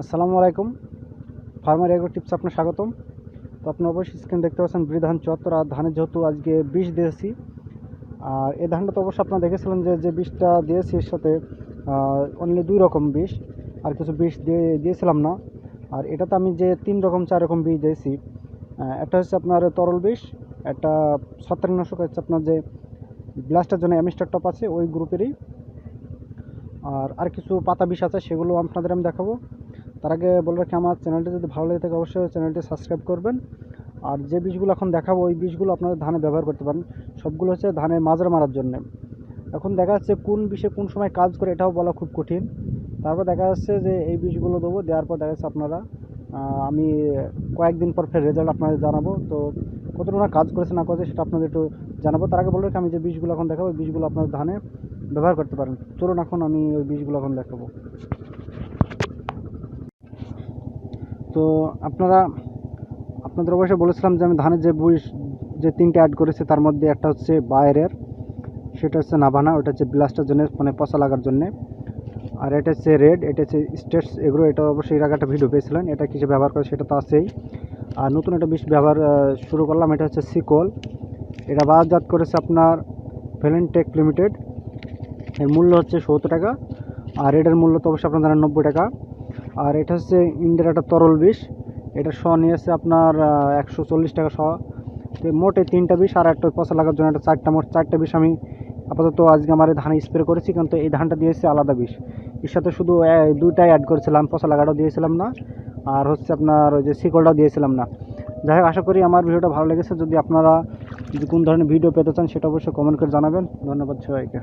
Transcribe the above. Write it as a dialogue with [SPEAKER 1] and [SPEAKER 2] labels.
[SPEAKER 1] আসসালামু আলাইকুম। Farmer agro tips আপনার স্বাগতম। তো আপনার অবশ্যই স্ক্রিন দেখতে পাচ্ছেন বৃ ধান চুয়াত্তর আর ধানের যেহেতু আজকে বিষ দিয়েছি, আর এই ধানটা তো অবশ্যই আপনারা দেখেছিলেন যে যে বিষটা দিয়েছি এর সাথে অনলি দুই রকম বিষ, আর কিছু বিষ দিয়ে, দিয়েছিলাম না। আর এটাতে আমি যে তিন রকম, চার রকম বিষ দিয়েছি একটা হচ্ছে আপনার তরল বিষ, একটা ছত্রাকনাশক হচ্ছে আপনার যে ব্লাস্টের জন্য অ্যামিস্টার টপ আছে, ওই গ্রুপেরই। আর আর কিছু পাতা বিষ আছে, সেগুলো আপনাদের আমি দেখাবো। তার আগে বলে রাখি, আমার চ্যানেলটি যদি ভালো লেগে থাকে অবশ্যই চ্যানেলটি সাবস্ক্রাইব করবেন। আর যে বীজগুলো এখন দেখাবো, ওই বীজগুলো আপনাদের ধানে ব্যবহার করতে পারেন। সবগুলো হচ্ছে ধানের মাজরা মারার জন্য। এখন দেখা যাচ্ছে কোন বিষে কোন সময় কাজ করে, এটাও বলা খুব কঠিন। তারপর দেখা যাচ্ছে যে এই বীজগুলো দেবো, দেওয়ার পর দেখা যাচ্ছে আপনারা আমি কয়েকদিন পর ফের রেজাল্ট আপনাদের জানাব। তো কতটুকু না কাজ করেছে না করেছে সেটা আপনাদের একটু জানাব। তার আগে বলে রাখি, আমি যে বীজগুলো এখন দেখাবো, ওই বীজগুলো আপনার ধানে ব্যবহার করতে পারেন। চলুন এখন আমি ওই বীজগুলো এখন দেখাবো। তো আপনারা, আপনাদের অবশ্যই বলেছিলাম যে আমি ধানের যে বীজ যে তিনটে অ্যাড করেছি, তার মধ্যে একটা হচ্ছে বাইরের সেটা হচ্ছে নাভানা, ওটা হচ্ছে ব্লাস্টের জন্য মানে পচা লাগার জন্যে। আর এটা হচ্ছে রেড এটা হচ্ছে স্টেটস এগুলো এটা অবশ্যই এর আগে একটা ভিডিও পেয়েছিলেন, এটা কিসে ব্যবহার করে সেটা তো আছেই। আর নতুন একটা বিষ ব্যবহার শুরু করলাম, এটা হচ্ছে সিকল এটা বাজারজাত করেছে আপনার ভ্যালেন্টেক লিমিটেড এর মূল্য হচ্ছে সত্তর টাকা, আর এটার মূল্য তো অবশ্যই আপনার জানেন নব্বই টাকা। আর এটা হচ্ছে ইন্ডিয়ার একটা তরল বিষ। এটা শ নিয়েছে আপনার একশো চল্লিশ টাকা শ তো মোটে তিনটা বিষ আর একটা পচা লাগার জন্য একটা চারটা, মোট চারটা বিষ আমি আপাতত আজকে আমার এই ধানে স্প্রে করেছি, কিন্তু এই ধানটা দিয়েছে আলাদা বিষ। এর সাথে শুধু দুইটাই অ্যাড করেছিলাম, পচা লাগাটাও দিয়েছিলাম না। আর হচ্ছে আপনার ওই যে শিকলটাও দিয়েছিলাম না। যাই হোক, আশা করি আমার ভিডিওটা ভালো লেগেছে। যদি আপনারা কোন ধরনের ভিডিও পেতে চান, সেটা অবশ্যই কমেন্ট করে জানাবেন। ধন্যবাদ সবাইকে।